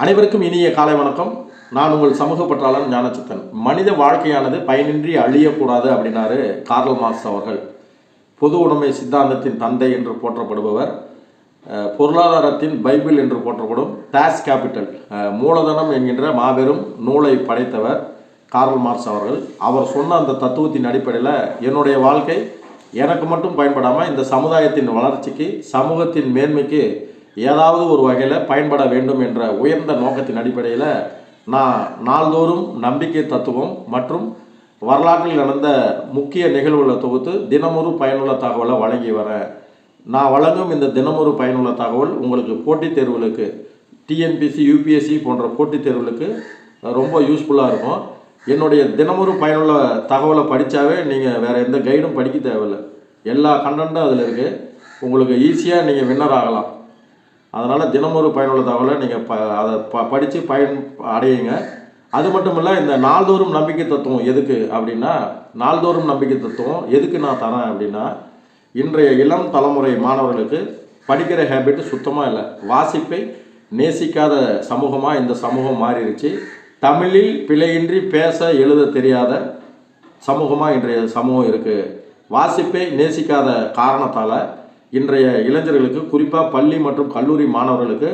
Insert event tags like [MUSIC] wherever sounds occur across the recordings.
அனைவருக்கும் இனிய காலை வணக்கம். நான் உங்கள் சமூக பற்றாளன் ஞானச்சித்தன். மனித வாழ்க்கையானது பயனின்றி அழியக்கூடாது அப்படின்னாரு கார்ல் மார்க்ஸ் அவர்கள். பொது உடைமை சித்தாந்தத்தின் தந்தை என்று போற்றப்படுபவர். பொருளாதாரத்தின் பைபிள் என்று போற்றப்படும் டாஸ் கேபிட்டல். மூலதனம் என்கின்ற மாபெரும் நூலை படைத்தவர் கார்ல் மார்க்ஸ் அவர்கள். அவர் சொன்ன அந்த தத்துவத்தின் அடிப்படையில் என்னுடைய வாழ்க்கை எனக்கு மட்டும் பயன்படாமல் இந்த சமுதாயத்தின் வளர்ச்சிக்கு சமூகத்தின் மேன்மைக்கு ஏதாவது ஒரு வகையில் பயன்பட வேண்டும் என்ற உயர்ந்த நோக்கத்தின் அடிப்படையில் நான் நாள்தோறும் நம்பிக்கை தத்துவம் மற்றும் வரலாற்றில் நடந்த முக்கிய நிகழ்வுகளை தொகுத்து தினமொரு பயனுள்ள தகவலை வழங்கி வரேன் நான் வழங்கும் இந்த தினமொரு பயனுள்ள தகவல் உங்களுக்கு போட்டித் தேர்வுகளுக்கு டிஎன்பிசி யூபிஎஸ்சி போன்ற போட்டித் தேர்வுகளுக்கு ரொம்ப யூஸ்ஃபுல்லாக இருக்கும். என்னுடைய தினமொரு பயனுள்ள தகவலை படித்தாவே நீங்கள் வேறு எந்த கைடும் படிக்க தேவையில்லை. எல்லா கண்டென்ட்டும் அதில் இருக்குது உங்களுக்கு ஈஸியாக நீங்கள் வின்னர் ஆகலாம். அதனால் தினமொரு பயனுள்ள தகவலை நீங்கள் ப அதை ப படித்து பயன் அடையுங்க. அது மட்டும் இல்லை இந்த நாள்தோறும் நம்பிக்கை தத்துவம் எதுக்கு அப்படின்னா நாள்தோறும் நம்பிக்கை தத்துவம் எதுக்கு நான் தரேன் அப்படின்னா இன்றைய இளம் தலைமுறை மாணவர்களுக்கு படிக்கிற ஹேபிட் சுத்தமாக இல்லை. வாசிப்பை நேசிக்காத சமூகமாக இந்த சமூகம் மாறிடுச்சு தமிழில் பிழையின்றி பேச எழுத தெரியாத சமூகமாக இன்றைய சமூகம் இருக்குது வாசிப்பை நேசிக்காத காரணத்தால் இன்றைய இளைஞர்களுக்கு குறிப்பாக பள்ளி மற்றும் கல்லூரி மாணவர்களுக்கு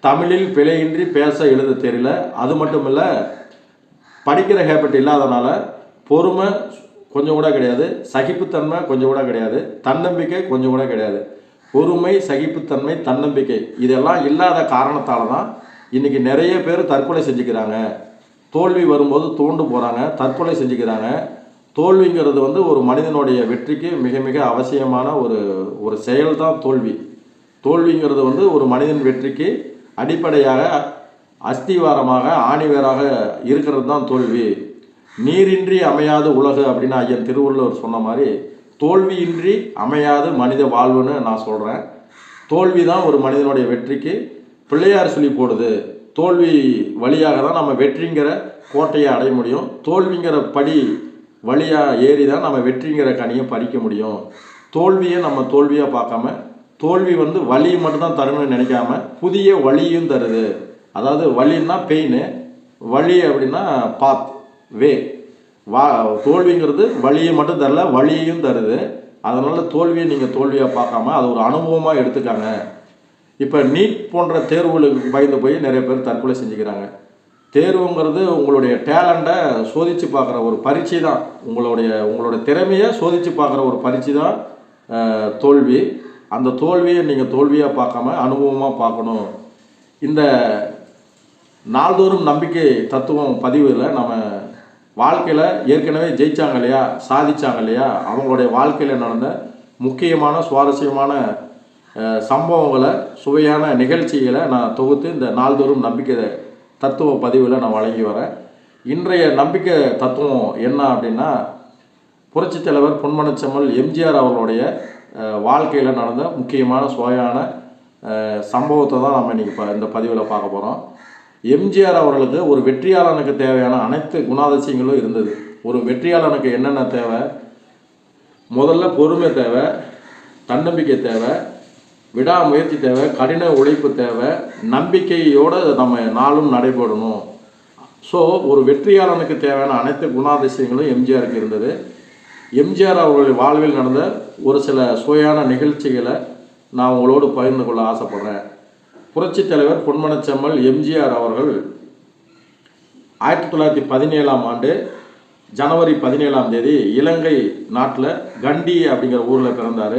தமிழில் பிழையின்றி பேச எழுத தெரியல. அது மட்டும் இல்லை படிக்கிற ஹேபிட் இல்லாதனால பொறுமை கொஞ்சம் கூட கிடையாது. சகிப்புத்தன்மை கொஞ்சம் கூட கிடையாது. தன்னம்பிக்கை கொஞ்சம் கூட கிடையாது. பொறுமை சகிப்புத்தன்மை தன்னம்பிக்கை இதெல்லாம் இல்லாத காரணத்தால் தான் இன்றைக்கி நிறைய பேர் தற்கொலை செஞ்சுக்கிறாங்க. தோல்வி வரும்போது தோண்டு போகிறாங்க தற்கொலை செஞ்சுக்கிறாங்க. தோல்விங்கிறது வந்து ஒரு மனிதனுடைய வெற்றிக்கு மிக மிக அவசியமான ஒரு ஒரு செயல் தான் தோல்வி. தோல்விங்கிறது வந்து ஒரு மனிதன் வெற்றிக்கு அடிப்படையாக அஸ்திவாரமாக ஆணிவேராக இருக்கிறது தான் தோல்வி. நீரின்றி அமையாது உலகு அப்படின்னு ஐயன் திருவள்ளுவர் சொன்ன மாதிரி தோல்வியின்றி அமையாது மனித வாழ்வுன்னு நான் சொல்கிறேன் தோல்வி தான் ஒரு மனிதனுடைய வெற்றிக்கு பிள்ளையார் சொல்லி போடுது. தோல்வி வழியாக தான் நம்ம வெற்றிங்கிற கோட்டையை அடைய முடியும். தோல்விங்கிற படி வழியாக ஏறி தான் நம்ம வெற்றிங்கிற கனியை பறிக்க முடியும். தோல்வியை நம்ம தோல்வியாக பார்க்காம தோல்வி வந்து வலி மட்டும்தான் தரணும்னு நினைக்காம புதிய வழியும் தருது. அதாவது வழின்னா பெயின் வழி அப்படின்னா பாத் வே வா தோல்விங்கிறது வழியை மட்டும் தரல வழியையும் தருது. அதனால் தோல்வியை நீங்கள் தோல்வியாக பார்க்காம அது ஒரு அனுபவமாக எடுத்துக்காங்க. இப்போ நீட் போன்ற தேர்வுகளுக்கு பயந்து போய் நிறைய பேர் தற்கொலை செஞ்சுக்கிறாங்க. தேர்வுங்கிறது உங்களுடைய டேலண்ட்டை சோதித்து பார்க்குற ஒரு பரீட்சை தான். உங்களுடைய உங்களுடைய திறமையை சோதித்து பார்க்குற ஒரு பரீட்சை தான் தோல்வி. அந்த தோல்வியை நீங்கள் தோல்வியாக பார்க்காம அனுபவமாக பார்க்கணும். இந்த நாள்தோறும் நம்பிக்கை தத்துவம் பதிவில் நம்ம வாழ்க்கையில் ஏற்கனவே ஜெயித்தாங்க இல்லையா? சாதித்தாங்க இல்லையா? அவங்களுடைய வாழ்க்கையில் நடந்த முக்கியமான சுவாரஸ்யமான சம்பவங்களை சுவையான நிகழ்ச்சிகளை நான் தொகுத்து இந்த நாள்தோறும் நம்பிக்கை தத்துவ பதிவில் நான் வழங்கி வரேன். இன்றைய நம்பிக்கை தத்துவம் என்ன அப்படின்னா புரட்சித் தலைவர் பொன்மனச்செம்மல் எம்ஜிஆர் அவர்களுடைய வாழ்க்கையில் நடந்த முக்கியமான சுவையான சம்பவத்தை தான் நம்ம இன்றைக்கி ப இந்த பதிவில் பார்க்க போகிறோம் எம்ஜிஆர் அவர்களுக்கு ஒரு வெற்றியாளனுக்கு தேவையான அனைத்து குணாதிசயங்களும் இருந்தது. ஒரு வெற்றியாளனுக்கு என்னென்ன தேவை? முதல்ல பொறுமை தேவை தன்னம்பிக்கை தேவை விடாமுயற்சி தேவை கடின உழைப்பு தேவை நம்பிக்கையோடு நம்ம நாளும் நடைபெறணும். ஸோ ஒரு வெற்றியாளனுக்கு தேவையான அனைத்து குணாதிசயங்களும் எம்ஜிஆருக்கு இருந்தது. எம்ஜிஆர் அவர்கள் வாழ்வில் நடந்த ஒரு சில சுவையான நிகழ்ச்சிகளை நான் உங்களோடு பகிர்ந்து கொள்ள ஆசைப்படுறேன். புரட்சித் தலைவர் பொன்மனச்செம்மல் எம்ஜிஆர் அவர்கள் ஆயிரத்தி தொள்ளாயிரத்தி பதினேழாம் ஆண்டு ஜனவரி பதினேழாம் தேதி இலங்கை நாட்டில் கண்டி அப்படிங்கிற ஊரில் பிறந்தார்.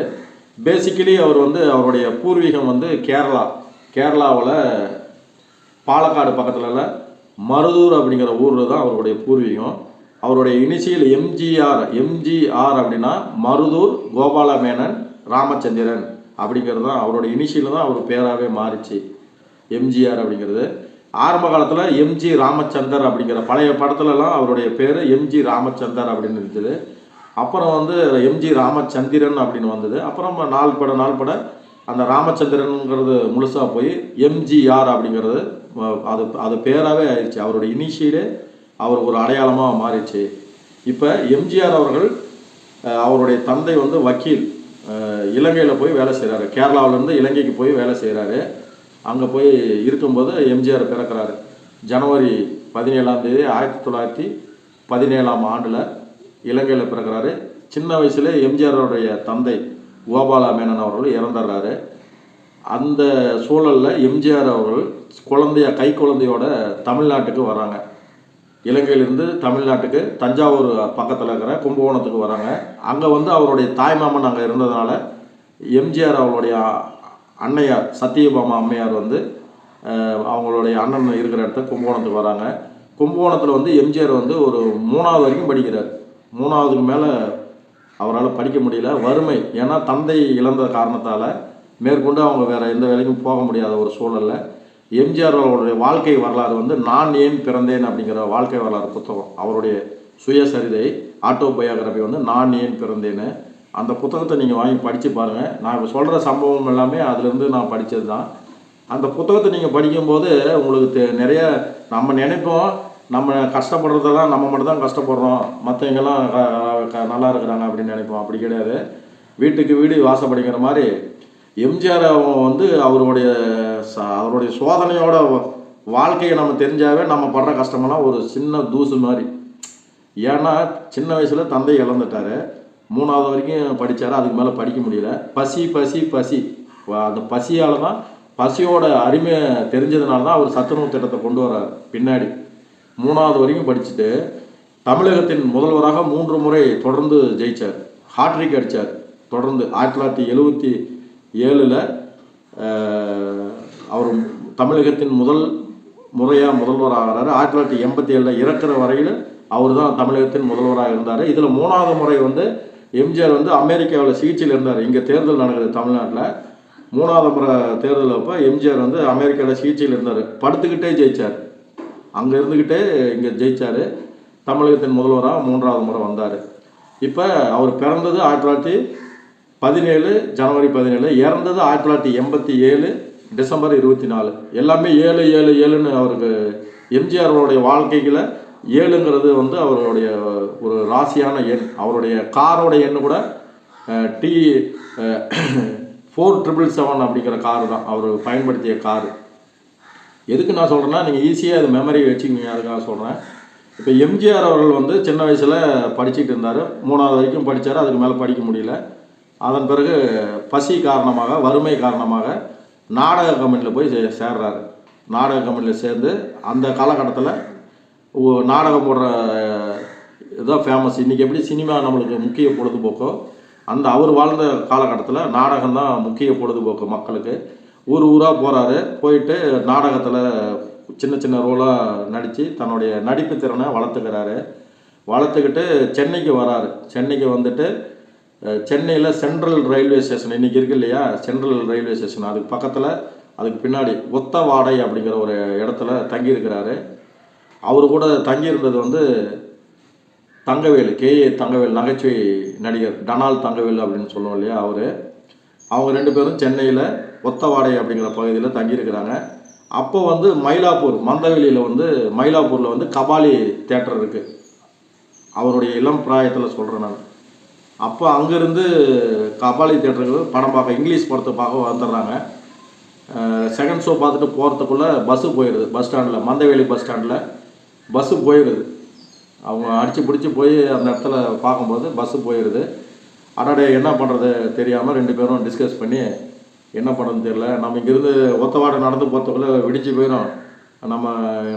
பேசிக்கலி அவர் வந்து அவருடைய பூர்வீகம் வந்து கேரளா. கேரளாவில் பாலக்காடு பக்கத்தில் மருதூர் அப்படிங்கிற ஊரில் தான் அவருடைய பூர்வீகம். அவருடைய இனிஷியல் எம்ஜிஆர் எம்ஜிஆர் அப்படின்னா மருதூர் கோபால மேனன் ராமச்சந்திரன் அப்படிங்கிறது தான் அவருடைய இனிஷியல் தான் அவர் பேராகவே மாறிச்சு எம்ஜிஆர் அப்படிங்கிறது. ஆரம்ப காலத்தில் எம்ஜி ராமச்சந்தர் அப்படிங்கிற பழைய படத்துலலாம் அவருடைய பேர் எம்ஜி ராமச்சந்தர் அப்படின்னு இருந்தது. அப்புறம் வந்து எம்ஜி ராமச்சந்திரன் அப்படின்னு வந்தது. அப்புறம் நாள் பட நாள் பட அந்த ராமச்சந்திரனுங்கிறது முழுசாக போய் எம்ஜிஆர் அப்படிங்கிறது அது அது பேராகவே ஆயிடுச்சு. அவருடைய இனிஷியலே அவர் ஒரு அடையாளமாக மாறிடுச்சு. இப்போ எம்ஜிஆர் அவர்கள் அவருடைய தந்தை வந்து வக்கீல். இலங்கையில் போய் வேலை செய்கிறாரு கேரளாவிலேருந்து இலங்கைக்கு போய் வேலை செய்கிறாரு அங்கே போய் இருக்கும்போது எம்ஜிஆர் பிறக்கிறாரு. ஜனவரி பதினேழாம் தேதி ஆயிரத்தி தொள்ளாயிரத்தி பதினேழாம் ஆண்டில் இலங்கையில் பிறக்கிறாரு. சின்ன வயசுல எம்ஜிஆருடைய தந்தை கோபாலா மேனன் அவர்கள் இறந்துடுறாரு. அந்த சூழலில் எம்ஜிஆர் அவர்கள் குழந்தைய கை குழந்தையோட தமிழ்நாட்டுக்கு வராங்க. இலங்கையிலிருந்து தமிழ்நாட்டுக்கு தஞ்சாவூர் பக்கத்தில் இருக்கிற கும்பகோணத்துக்கு வராங்க. அங்கே வந்து அவருடைய தாய்மாமன் அங்கே இருந்ததுனால எம்ஜிஆர் அவருடைய அன்னையார் சத்தியபாமா அம்மையார் வந்து அவங்களுடைய அண்ணன் இருக்கிற இடத்த கும்பகோணத்துக்கு வராங்க. கும்பகோணத்தில் வந்து எம்ஜிஆர் வந்து ஒரு மூணாவது வரைக்கும் படிக்கிறார். மூணாவதுக்கு மேலே அவரால் படிக்க முடியல. வறுமை. ஏன்னா தந்தை இழந்த காரணத்தால் மேற்கொண்டு அவங்க வேறு எந்த வேலைக்கும் போக முடியாத ஒரு சூழலில். எம்ஜிஆர் அவருடைய வாழ்க்கை வரலாறு வந்து நான் ஏன் பிறந்தேன்? அப்படிங்கிற வாழ்க்கை வரலாறு புத்தகம். அவருடைய சுயசரிதை ஆட்டோபயோகிராஃபி வந்து நான் ஏன் பிறந்தேன்னு. அந்த புத்தகத்தை நீங்கள் வாங்கி படித்து பாருங்கள் நான் இப்போ சொல்கிற சம்பவம் எல்லாமே அதுலேருந்து நான் படித்தது தான் அந்த புத்தகத்தை நீங்கள் படிக்கும்போது உங்களுக்கு தெ- நிறைய நம்ம நினைப்போம் நம்ம கஷ்டப்படுறதெல்லாம் நம்ம மட்டும் தான் கஷ்டப்படுறோம். மற்றவங்கெல்லாம் க- க- நல்லா இருக்கிறாங்க அப்படின்னு நினைப்போம். அப்படி கிடையாது. வீட்டுக்கு வீடு வாசப்படிக்கிற மாதிரி எம்ஜிஆர் வந்து அவருடைய ச- அவருடைய சோதனையோட வாழ்க்கையை நம்ம தெரிஞ்சாவே நம்ம படுற கஷ்டமெல்லாம் ஒரு சின்ன தூசு மாதிரி. ஏன்னா சின்ன வயசில் தந்தை இழந்துட்டாரு. மூணாவது வரைக்கும் படித்தார் அதுக்கு மேலே படிக்க முடியல. பசி பசி பசி. அந்த பசியால் தான் பசியோட அருமை தெரிஞ்சதுனால தான் அவர் சத்துணவு திட்டத்தை கொண்டு வரார் பின்னாடி. மூணாவது வரைக்கும் படிச்சுட்டு தமிழகத்தின் முதல்வராக மூன்று முறை தொடர்ந்து ஜெயிச்சார். ஹாட்ரிக் அடித்தார் தொடர்ந்து ஆயிரத்தி தொள்ளாயிரத்தி எழுபத்தி ஏழில் அவர் தமிழகத்தின் முதல் முறையாக முதல்வராகிறாரு. ஆயிரத்தி தொள்ளாயிரத்தி எண்பத்தி ஏழில் இறக்குற வரையில் அவர் தான் தமிழகத்தின் முதல்வராக இருந்தார். இதில் மூணாவது முறை வந்து எம்ஜிஆர் வந்து அமெரிக்காவில் சிகிச்சையில் இருந்தார். இங்கே தேர்தல் நடக்குது தமிழ்நாட்டில். மூணாவது முறை தேர்தல் அப்போ எம்ஜிஆர் வந்து அமெரிக்காவில் சிகிச்சையில் இருந்தார். படுத்துக்கிட்டே ஜெயிச்சார். அங்கே இருந்துக்கிட்டே இங்கே ஜெயிச்சார். தமிழகத்தின் முதல்வராக மூன்றாவது முறை வந்தார். இப்போ அவர் பிறந்தது ஆயிரத்தி தொள்ளாயிரத்தி பதினேழு ஜனவரி பதினேழு. இறந்தது ஆயிரத்தி தொள்ளாயிரத்தி எண்பத்தி ஏழு டிசம்பர் இருபத்தி நாலு. எல்லாமே ஏழு ஏழு ஏழுன்னு அவருக்கு எம்ஜிஆரோடைய வாழ்க்கைகளை ஏழுங்கிறது வந்து அவருடைய ஒரு ராசியான எண். அவருடைய காரோடைய எண்ணு கூட டி [CLEARS THROAT] ஃபோர் ட்ரிபிள் செவன் அப்படிங்கிற காரு தான். அவர் பயன்படுத்திய காரு. எதுக்கு நான் சொல்கிறேன்னா நீங்கள் ஈஸியாக அது மெமரி வச்சுக்கிங்க அதுக்காக சொல்கிறேன் இப்போ எம்ஜிஆர் அவர்கள் வந்து சின்ன வயசில் படிச்சுட்டு இருந்தார். மூணாவது வரைக்கும் படித்தார் அதுக்கு மேலே படிக்க முடியல. அதன் பிறகு பசி காரணமாக வறுமை காரணமாக நாடக கம்பெனியில் போய் சே சேர்றாரு. நாடக கம்பெனியில் சேர்ந்து அந்த காலகட்டத்தில் நாடகம் போடுற இதுதான் ஃபேமஸ் இன்றைக்கி எப்படி சினிமா நம்மளுக்கு முக்கிய பொழுதுபோக்கோ அந்த அவர் வாழ்ந்த காலகட்டத்தில் நாடகம் தான் முக்கிய பொழுதுபோக்கு மக்களுக்கு. ஊர் ஊராக போகிறாரு போயிட்டு நாடகத்தில் சின்ன சின்ன ரோலாக நடித்து தன்னுடைய நடிப்பு திறனை வளர்த்துக்கிறாரு. வளர்த்துக்கிட்டு சென்னைக்கு வராரு. சென்னைக்கு வந்துட்டு சென்னையில் சென்ட்ரல் ரயில்வே ஸ்டேஷன் இன்றைக்கி இருக்கு இல்லையா? Central railway station. அதுக்கு பக்கத்தில் அதுக்கு பின்னாடி ஒத்தவாடை அப்படிங்கிற ஒரு இடத்துல தங்கியிருக்கிறாரு. அவர் கூட தங்கியிருந்தது வந்து தங்கவேலு கேஏ தங்கவேல் நகைச்சுவை நடிகர். டனால் தங்கவேல் அப்படின்னு சொல்லுவோம் இல்லையா அவர். அவங்க ரெண்டு பேரும் சென்னையில் ஒத்தவாடை அப்படிங்கிற பகுதியில் தங்கியிருக்கிறாங்க. அப்போ வந்து மயிலாப்பூர் மந்தவெளியில் வந்து மயிலாப்பூரில் வந்து கபாலி தேட்டர் இருக்குது அவருடைய இளம் பிராயத்தில் சொல்கிறேன் நான். அப்போ அங்கேருந்து கபாலி தேட்டருக்கு படம் பார்க்க இங்கிலீஷ் படத்தை பார்க்க வந்துடுறாங்க. செகண்ட் ஷோ பார்த்துட்டு போகிறதுக்குள்ளே பஸ்ஸு போயிடுது பஸ் ஸ்டாண்டில் மந்தவேலி பஸ் ஸ்டாண்டில் பஸ்ஸு போயிடுது அவங்க அடித்து பிடிச்சி போய் அந்த இடத்துல பார்க்கும்போது பஸ்ஸு போயிடுது அடடே என்ன பண்ணுறது தெரியாமல் ரெண்டு பேரும் டிஸ்கஸ் பண்ணி என்ன பண்ணணும்னு தெரில நம்ம இங்கேருந்து ஒத்தவாடை நடந்து போகிறதுக்குள்ளே விடிஞ்சு போயிடும் நம்ம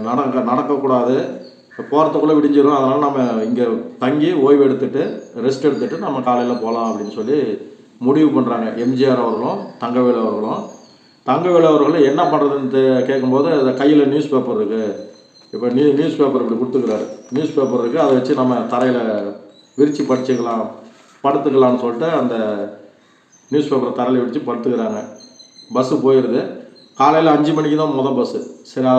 நடக்க நடக்கக்கூடாது. போகிறதுக்குள்ளே விடிஞ்சிடும் அதனால் நம்ம இங்கே தங்கி ஓய்வு எடுத்துட்டு ரெஸ்ட் எடுத்துட்டு நம்ம காலையில் போகலாம் அப்படின்னு சொல்லி முடிவு பண்ணுறாங்க எம்ஜிஆர் அவர்களும் தங்கவேலு அவர்களும். தங்கவேலு அவர்கள் என்ன பண்ணுறதுன்னு தெ- கேட்கும்போது அதை கையில் நியூஸ் பேப்பர் இருக்குது இப்போ நியூ நியூஸ் பேப்பர் இப்படி கொடுத்துக்கிறாரு. நியூஸ் பேப்பர் இருக்குது அதை வச்சு நம்ம தரையில் விரித்து படிச்சுக்கலாம் படுத்துக்கலாம்னு சொல்லிட்டு அந்த நியூஸ் பேப்பரை தரலி வச்சு படுத்துக்கிறாங்க. பஸ்ஸு போயிடுது காலையில் அஞ்சு மணிக்கு தான் முத பஸ்ஸு சரி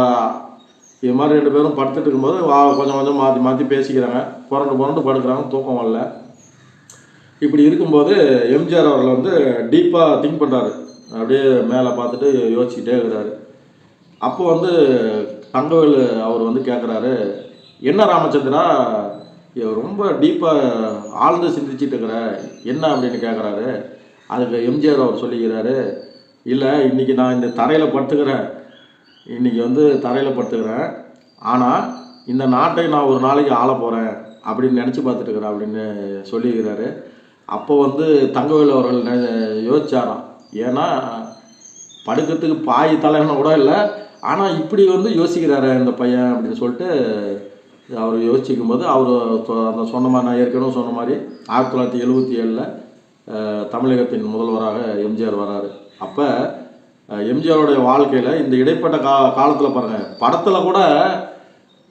இது மாதிரி ரெண்டு பேரும் படுத்துட்டு இருக்கும்போது வா கொஞ்சம் கொஞ்சம் மாற்றி மாற்றி பேசிக்கிறாங்க. புரண்டு புரண்டு படுக்கிறாங்க. தூக்கம் வரல. இப்படி இருக்கும்போது எம்ஜிஆர் அவர்கள் வந்து டீப்பாக திங்க் பண்ணுறாரு அப்படியே மேலே பார்த்துட்டு யோசிச்சுக்கிட்டே இருக்கிறாரு. அப்போ வந்து தங்கவேல் அவர் வந்து கேட்குறாரு என்ன ராமச்சந்திரா ரொம்ப டீப்பாக ஆழ்ந்து சிந்திச்சுட்டு இருக்கிற என்ன? அப்படின்னு கேட்குறாரு அதுக்கு எம்ஜிஆர் அவர் சொல்லிக்கிறாரு இல்லை இன்றைக்கி நான் இந்த தரையில் படுத்துக்கிறேன். இன்றைக்கி வந்து தரையில் படுத்துக்கிறேன். ஆனால் இந்த நாட்டை நான் ஒரு நாளைக்கு ஆள போகிறேன் அப்படின்னு நினச்சி பார்த்துட்டுருக்குறேன் அப்படின்னு சொல்லியிருக்கிறாரு அப்போ வந்து தங்கவேல் அவர்கள் யோசிச்சாராம். ஏன்னா படுக்கிறதுக்கு பாய் தலைன்னு கூட இல்லை. ஆனால் இப்படி வந்து யோசிக்கிறாரு இந்த பையன் அப்படின்னு சொல்லிட்டு அவர் யோசிக்கும் போது அவர் அந்த சொன்ன மாதிரி நான் ஏற்கனவே சொன்ன மாதிரி ஆயிரத்தி தொள்ளாயிரத்தி எழுபத்தி ஏழில் தமிழகத்தின் முதல்வராக எம்ஜிஆர் வராரு. அப்போ எம்ஜிஆருடைய வாழ்க்கையில் இந்த இடைப்பட்ட கா காலத்தில் பாருங்கள் படத்தில் கூட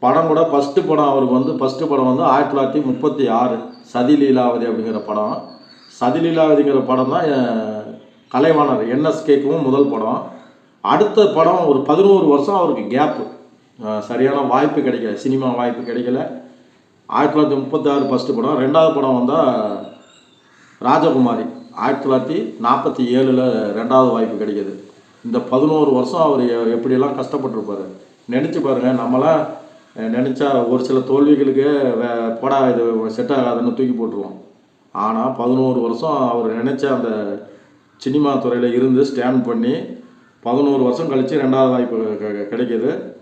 படம் கூட ஃபஸ்ட்டு படம் அவருக்கு வந்து ஃபஸ்ட்டு படம் வந்து ஆயிரத்தி தொள்ளாயிரத்தி முப்பத்தி ஆறு சதி லீலாவதி அப்படிங்கிற படம். சதி லீலாவதிங்கிற படம் தான் கலைவாணர் என்எஸ்கேக்கும் முதல் படம். அடுத்த படம் ஒரு பதினோரு வருஷம் அவருக்கு கேப்பு சரியான வாய்ப்பு கிடைக்கல சினிமா வாய்ப்பு கிடைக்கல. ஆயிரத்தி தொள்ளாயிரத்தி முப்பத்தி ஆறு ஃபஸ்ட்டு படம். ரெண்டாவது படம் வந்தால் ராஜகுமாரி. ஆயிரத்தி தொள்ளாயிரத்தி நாற்பத்தி ஏழில் ரெண்டாவது வாய்ப்பு கிடைக்கிது. இந்த பதினோரு வருஷம் அவர் எப்படியெல்லாம் கஷ்டப்பட்டிருப்பாரு. நினச்சி பாருங்கள் நம்மளாம் நினச்சா ஒரு சில தோல்விகளுக்கு வே- போடா இது செட் ஆகாதுன்னு தூக்கி போட்டுருவோம். ஆனால் பதினோரு வருஷம் அவர் நினச்ச அந்த சினிமா துறையில் இருந்து ஸ்டாண்ட் பண்ணி பதினோரு வருஷம் கழித்து ரெண்டாவது வாய்ப்பு க- கிடைக்கிது.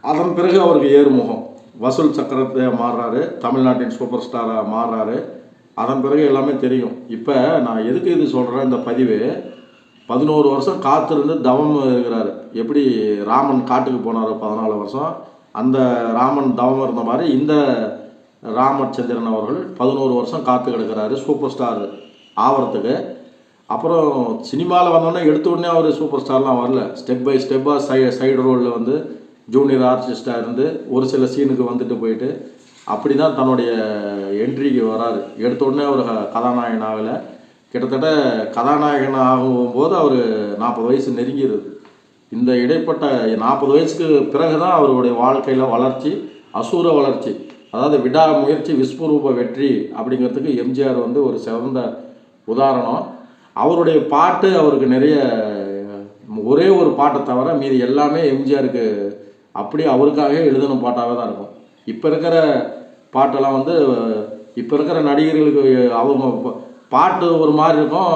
அதன் பிறகு அவருக்கு ஏறுமுகம். வசூல் சக்கரத்தை மாறுறாரு. தமிழ்நாட்டின் சூப்பர் ஸ்டாராக மாறுறாரு. அதன் பிறகு எல்லாமே தெரியும். இப்போ நான் எதுக்கு இது சொல்கிறேன் இந்த பதிவு? பதினோரு வருஷம் காத்திருந்து தவம் இருக்கிறார். எப்படி ராமன் காட்டுக்கு போனார் பதினாலு வருஷம் அந்த ராமன் தவம் இருந்த மாதிரி இந்த ராமச்சந்திரன் அவர்கள் பதினோரு வருஷம் காத்து கிடக்கிறாரு சூப்பர் ஸ்டார் ஆவறதுக்கு. அப்புறம் சினிமாவில் வந்தோடனே எடுத்த உடனே அவர் சூப்பர் ஸ்டார்லாம் வரல. ஸ்டெப் பை ஸ்டெப்பாக சை சைடு ரோலில் வந்து ஜூனியர் ஆர்டிஸ்டாக இருந்து ஒரு சில சீனுக்கு வந்துட்டு போயிட்டு அப்படி தான் தன்னுடைய என்ட்ரிக்கு வராரு. எடுத்த உடனே அவர் க- கதாநாயகன் ஆகலை. கிட்டத்தட்ட கதாநாயகன் ஆகும்போது அவர் நாற்பது வயசு நெருங்கிடுது இந்த இடைப்பட்ட நாற்பது வயசுக்கு பிறகு தான் அவருடைய வாழ்க்கையில் வளர்ச்சி அசூர வளர்ச்சி அதாவது விடா முயற்சி விஸ்வரூப வெற்றி அப்படிங்கிறதுக்கு எம்ஜிஆர் வந்து ஒரு சிறந்த உதாரணம். அவருடைய பாட்டு அவருக்கு நிறைய ஒரே ஒரு பாட்டை தவிர மீதி எல்லாமே எம்ஜிஆருக்கு அப்படியே அவருக்காகவே எழுதின பாட்டாகவே தான் இருக்கும். இப்போ இருக்கிற பாட்டெல்லாம் வந்து இப்போ இருக்கிற நடிகர்களுக்கு அவங்க பாட்டு ஒரு மாதிரி இருக்கும்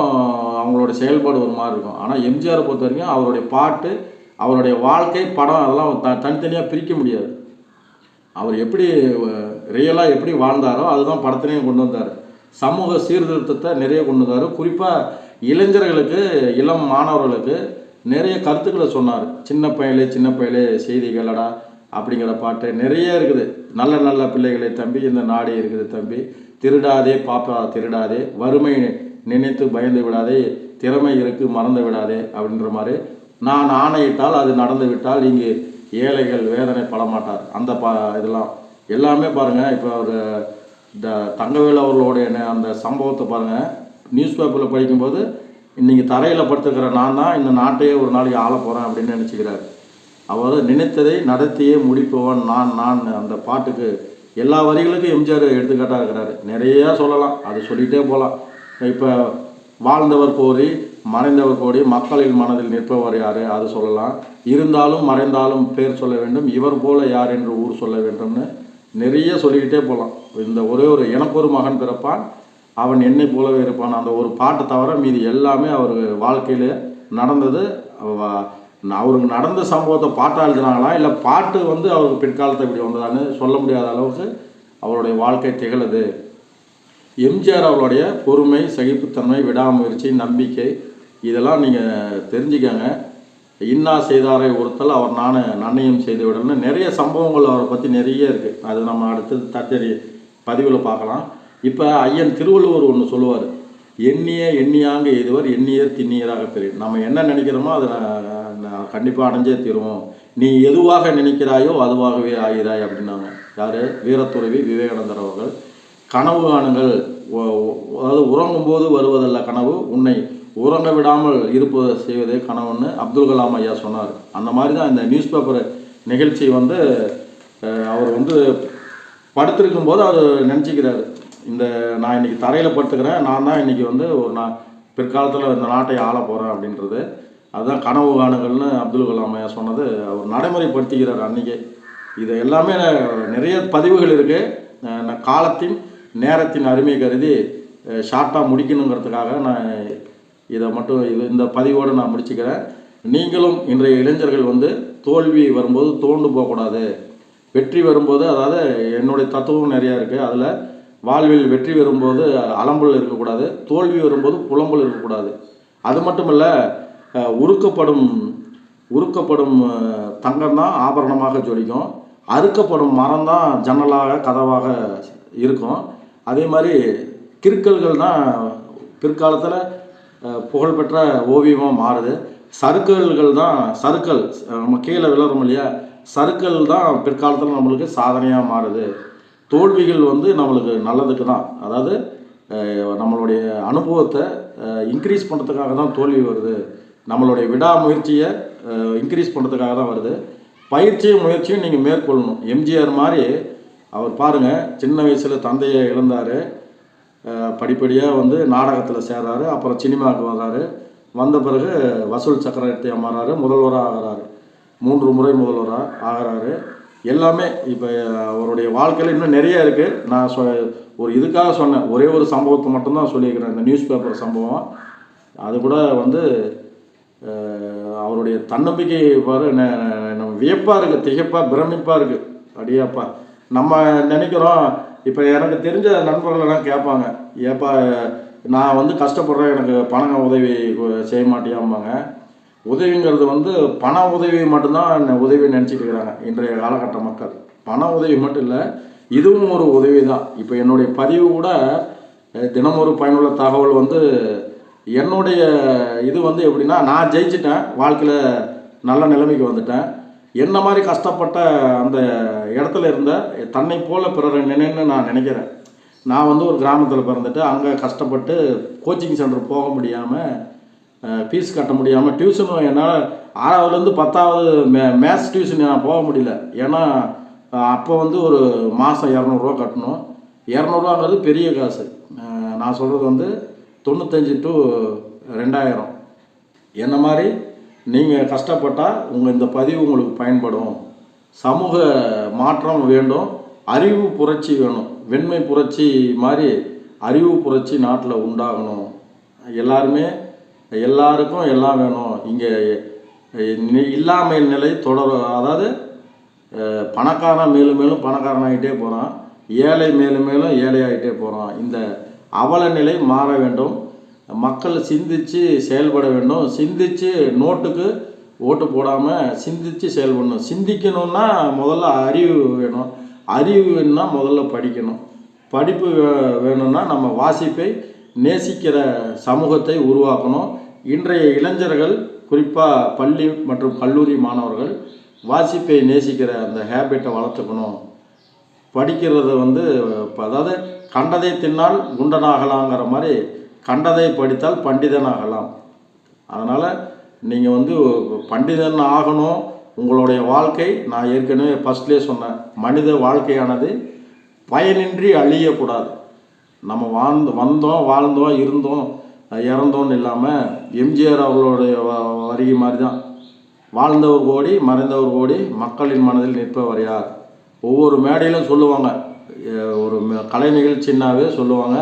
அவங்களோட செயல்பாடு ஒரு மாதிரி இருக்கும். ஆனால் எம்ஜிஆரை பொறுத்த வரைக்கும் அவருடைய பாட்டு அவருடைய வாழ்க்கை படம் அதெல்லாம் த தனித்தனியாக பிரிக்க முடியாது. அவர் எப்படி ரியலாக எப்படி வாழ்ந்தாரோ அதுதான் படத்துலையும் கொண்டு வந்தார். சமூக சீர்திருத்தத்தை நிறைய கொண்டு வந்தார். குறிப்பாக இளைஞர்களுக்கு இளம் மாணவர்களுக்கு நிறைய கருத்துக்களை சொன்னார். சின்ன பயலே சின்ன பயலே செய்திகளடா அப்படிங்கிற பாட்டு நிறைய இருக்குது. நல்ல நல்ல பிள்ளைகளை தம்பி இந்த நாடு இருக்குது தம்பி. திருடாதே பாப்பா திருடாதே. வறுமை நினைத்து பயந்து விடாதே. திறமை இருக்கு மறந்து விடாதே அப்படின்ற மாதிரி. நான் ஆணையிட்டால் அது நடந்து விட்டால் இங்கே ஏழைகள் வேதனை படமாட்டார். அந்த பா இதெல்லாம் எல்லாமே பாருங்கள் இப்போ ஒரு இந்த தங்கவேல் அவர்களுடைய அந்த சம்பவத்தை பாருங்கள் நியூஸ் பேப்பரில் படிக்கும்போது இன்றைக்கி தரையில் படுத்துக்கிற நான் தான் இந்த நாட்டையே ஒரு நாளைக்கு ஆள போகிறேன் அப்படின்னு நினச்சிக்கிறார். அவர் நினைத்ததை நடத்தியே முடிப்பவன் நான் நான் அந்த பாட்டுக்கு எல்லா வரிகளுக்கும் எம்ஜிஆர் எடுத்துக்காட்டாக இருக்கிறாரு. நிறையா சொல்லலாம். அது சொல்லிகிட்டே போகலாம் இப்போ வாழ்ந்தவர் கோரி மறைந்தவர் கோரி மக்களின் மனதில் நிற்பவர் யார்? அது சொல்லலாம். இருந்தாலும் மறைந்தாலும் பேர் சொல்ல வேண்டும். இவர் போல யார் என்று ஊர் சொல்ல வேண்டும்னு நிறைய சொல்லிக்கிட்டே போகலாம் இந்த ஒரே ஒரு எனக்கு ஒரு மகன் பிறப்பான். அவன் என்னை போலவே இருப்பான். அந்த ஒரு பாட்டை தவிர மீதி எல்லாமே அவர் வாழ்க்கையில் நடந்தது. அவருக்கு நடந்த சம்பவத்தை பாட்டாக எழுதினாங்களா இல்லை பாட்டு வந்து அவருக்கு பிற்காலத்தை இப்படி வந்ததான்னு சொல்ல முடியாத அளவுக்கு அவருடைய வாழ்க்கை திகழது. எம்ஜிஆர் அவருடைய பொறுமை சகிப்புத்தன்மை விடாமுயற்சி நம்பிக்கை இதெல்லாம் நீங்கள் தெரிஞ்சுக்கங்க. இன்னா செய்தாரை ஒருத்தல் அவர் நான் நன்னையும் செய்து விடணும்னு நிறைய சம்பவங்கள் அவரை பற்றி நிறைய இருக்குது அது நம்ம அடுத்தது தத்தறி பதிவில் பார்க்கலாம். இப்போ ஐயன் திருவள்ளுவர் ஒன்று சொல்லுவார். எண்ணிய எண்ணியாங்க எதுவர் எண்ணியர் திண்ணியராக பெரியர் நம்ம என்ன நினைக்கிறோமோ அதை நான் கண்டிப்பாக அடைஞ்சே தீருவோம். நீ எதுவாக நினைக்கிறாயோ அதுவாகவே ஆகிறாய் அப்படின்னாங்க. யார்? வீரத்துறவி விவேகானந்தர் அவர்கள். கனவு காணுங்கள். ஒ- ஒ- அதாவது உறங்கும்போது வருவதல்ல கனவு. உன்னை உறங்க விடாமல் இருப்பது செய்வதே கனவுன்னு அப்துல் கலாம் ஐயா சொன்னார். அந்த மாதிரி தான் இந்த நியூஸ் பேப்பர் நிகழ்ச்சி வந்து அவர் வந்து படுத்திருக்கும் போது அவர் நினச்சிக்கிறாரு. இந்த நான் இன்றைக்கி தரையில் படுத்துக்கிறேன். நான் தான் இன்றைக்கி வந்து ஒரு நான் பிற்காலத்தில் இந்த நாட்டை ஆள போகிறேன் அப்படின்றது. அதுதான் கனவு காணுங்கள்னு அப்துல் கலாம் ஐயா சொன்னது. அவர் நடைமுறைப்படுத்திக்கிறார் அன்றைக்கி இது எல்லாமே நிறைய பதிவுகள் இருக்குது காலத்தின் நேரத்தின் அருமை கருதி ஷார்ட்டாக முடிக்கணுங்கிறதுக்காக நான் இதை மட்டும் இது இந்த பதிவோடு நான் முடிச்சுக்கிறேன். நீங்களும் இன்றைய இளைஞர்கள் வந்து தோல்வி வரும்போது தோண்டு போகக்கூடாது. வெற்றி வரும்போது அதாவது என்னுடைய தத்துவம் நிறையா இருக்குது அதில் வாழ்வில் வெற்றி வரும்போது அலம்பல் இருக்கக்கூடாது தோல்வி வரும்போது புலம்பல் இருக்கக்கூடாது. அது மட்டும் இல்லை உருக்கப்படும் உருக்கப்படும் தங்கம் தான் ஆபரணமாக ஜொலிக்கும். அறுக்கப்படும் மரம் தான் ஜன்னலாக கதவாக இருக்கும். அதே மாதிரி கிறுக்கல்கள் தான் பிற்காலத்தில் புகழ்பெற்ற ஓவியமாக மாறுது. சறுக்கல்கள் தான் சறுக்கல் நம்ம கீழே விழுறோம் இல்லையா? சறுக்கல் தான் பிற்காலத்தில் நம்மளுக்கு சாதனையாக மாறுது. தோல்விகள் வந்து நம்மளுக்கு நல்லதுக்கு தான். அதாவது நம்மளுடைய அனுபவத்தை இன்க்ரீஸ் பண்ணுறதுக்காக தான் தோல்வி வருது. நம்மளுடைய விடாமுயற்சியை இன்க்ரீஸ் பண்ணுறதுக்காக தான் வருது. பயிற்சியும் முயற்சியும் நீங்கள் மேற்கொள்ளணும். எம்ஜிஆர் மாதிரி அவர் பாருங்கள் சின்ன வயசில் தந்தையை இழந்தார். படிப்படியாக வந்து நாடகத்தில் சேர்றாரு. அப்புறம் சினிமாவுக்கு வர்றாரு. வந்த பிறகு வசூல் சக்கரவர்த்தியாக மாறாரு. முதல்வராக ஆகிறாரு. மூன்று முறை முதல்வராக ஆகிறாரு. எல்லாமே இப்போ அவருடைய வாழ்க்கையில் இன்னும் நிறைய இருக்குது நான் சொ ஒரு இதுக்காக சொன்னேன். ஒரே ஒரு சம்பவத்தை மட்டும்தான் சொல்லியிருக்கிறேன். இந்த நியூஸ் பேப்பர் சம்பவம். அது கூட வந்து அவருடைய தன்னம்பிக்கை பாரு நம்ம வியப்பாக இருக்குது திகைப்பாக பிரமிப்பாக இருக்குது அடியாப்பா. நம்ம நினைக்கிறோம் இப்போ எனக்கு தெரிஞ்ச நண்பர்களெல்லாம் கேட்பாங்க ஏப்பா நான் வந்து கஷ்டப்படுறேன் எனக்கு பணம் உதவி செய்ய மாட்டியாம்பாங்க. உதவிங்கிறது வந்து பண உதவி மட்டும்தான் உதவி நினச்சிட்டு இருக்கிறாங்க. இன்றைய காலகட்ட மக்கள். பண உதவி மட்டும் இல்லை இதுவும் ஒரு உதவி தான் இப்போ என்னுடைய பதிவு கூட தினம் ஒரு பயனுள்ள தகவல் வந்து என்னுடைய இது வந்து எப்படின்னா நான் ஜெயிச்சிட்டேன். வாழ்க்கையில் நல்ல நிலைமைக்கு வந்துட்டேன். என்ன மாதிரி கஷ்டப்பட்ட அந்த இடத்துல இருந்த தன்னை போல பிறரை நினைன்னு நான் நினைக்கிறேன். நான் வந்து ஒரு கிராமத்தில் பிறந்துட்டு அங்கே கஷ்டப்பட்டு கோச்சிங் சென்டர் போக முடியாமல் ஃபீஸ் கட்ட முடியாமல் டியூஷனும் என்னால் ஆறாவதுலேருந்து பத்தாவது மே மேத்ஸ் டியூஷன் நான் போக முடியல. ஏன்னா அப்போ வந்து ஒரு மாதம் இரநூறுவா கட்டணும். இரநூறுவாங்கிறது பெரிய காசு. நான் சொல்கிறது வந்து தொண்ணூத்தஞ்சு டு ரெண்டாயிரம். என்ன மாதிரி? நீங்கள் கஷ்டப்பட்டால் உங்கள் இந்த பதிவு உங்களுக்கு பயன்படும். சமூக மாற்றம் வேண்டும். அறிவு புரட்சி வேணும். வெண்மை புரட்சி மாதிரி அறிவு புரட்சி நாட்டில் உண்டாகணும். எல்லாருமே எல்லாருக்கும் எல்லாம் வேணும். இங்கே இல்லாமை நிலை தொடர் அதாவது பணக்காரன் மேலும் மேலும் பணக்காரன் ஆகிட்டே போகிறான் ஏழை மேலும் மேலும் ஏழை ஆகிட்டே போகிறான் இந்த அவல நிலை மாற வேண்டும். மக்கள் சிந்தித்து செயல்பட வேண்டும். சிந்தித்து நோட்டுக்கு ஓட்டு போடாமல் சிந்தித்து செயல்படணும். சிந்திக்கணும்னா முதல்ல அறிவு வேணும். அறிவு வேணும்னா முதல்ல படிக்கணும். படிப்பு வே- வேணும்னா நம்ம வாசிப்பை நேசிக்கிற சமூகத்தை உருவாக்கணும். இன்றைய இளைஞர்கள் குறிப்பாக பள்ளி மற்றும் கல்லூரி மாணவர்கள் வாசிப்பை நேசிக்கிற அந்த ஹேபிட்டை வளர்த்துக்கணும். படிக்கிறத வந்து அதாவது கண்டதை தின்னால் குண்டனாகலாங்கிற மாதிரி கண்டதை படித்தால் பண்டிதன் ஆகலாம் அதனால் நீங்கள் வந்து பண்டிதன் ஆகணும். உங்களுடைய வாழ்க்கை நான் ஏற்கனவே ஃபஸ்ட்லேயே சொன்னேன். மனித வாழ்க்கையானது பயனின்றி அழியக்கூடாது. நம்ம வாழ்ந்து வந்தோம் வாழ்ந்தோம் இருந்தோம் இறந்தோன்னு இல்லாமல் எம்ஜிஆர் அவர்களுடைய வ- வருகை மாதிரி தான் வாழ்ந்தவர் கோடி மறைந்தவர் கோடி மக்களின் மனதில் நிற்பவர் யார்? ஒவ்வொரு மேடையிலும் சொல்லுவாங்க. ஒரு கலை நிகழ்ச்சின்னாவே சொல்லுவாங்க.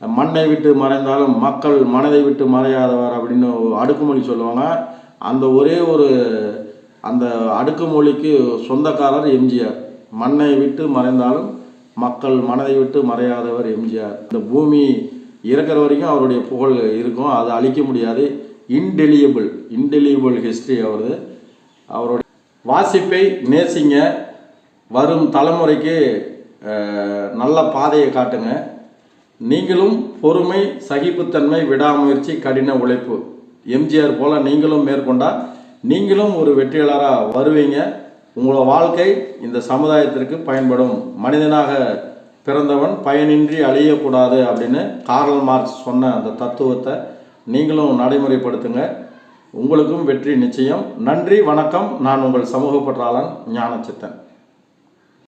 மண்ணை விட்டு மறைந்தாலும் மக்கள் மனதை விட்டு மறையாதவர் அப்படின்னு அடுக்குமொழி சொல்லுவாங்க. அந்த ஒரே ஒரு அந்த அடுக்குமொழிக்கு சொந்தக்காரர் எம்ஜிஆர். மண்ணை விட்டு மறைந்தாலும் மக்கள் மனதை விட்டு மறையாதவர் எம்ஜிஆர். இந்த பூமி இறக்குற வரைக்கும் அவருடைய புகழ் இருக்கும். அதை அழிக்க முடியாது. இன்டெலியபிள் இன்டெலியபிள் ஹிஸ்ட்ரி அவரது. அவருடைய வாசிப்பை நேசிங்க. வரும் தலைமுறைக்கு நல்ல பாதையை காட்டுங்க. நீங்களும் பொறுமை சகிப்புத்தன்மை விடாமுயற்சி கடின உழைப்பு. எம்ஜிஆர் போல நீங்களும் மேற்கொண்டால் நீங்களும் ஒரு வெற்றியாளராக வருவீங்க. உங்களோட வாழ்க்கை இந்த சமுதாயத்திற்கு பயன்படும். மனிதனாக பிறந்தவன் பயனின்றி அழியக்கூடாது அப்படின்னு கார்ல் மார்க்ஸ் சொன்ன அந்த தத்துவத்தை நீங்களும் நடைமுறைப்படுத்துங்க. உங்களுக்கும் வெற்றி நிச்சயம். நன்றி வணக்கம். நான் உங்கள் சமூக பற்றாளன் ஞானச்சித்தன்.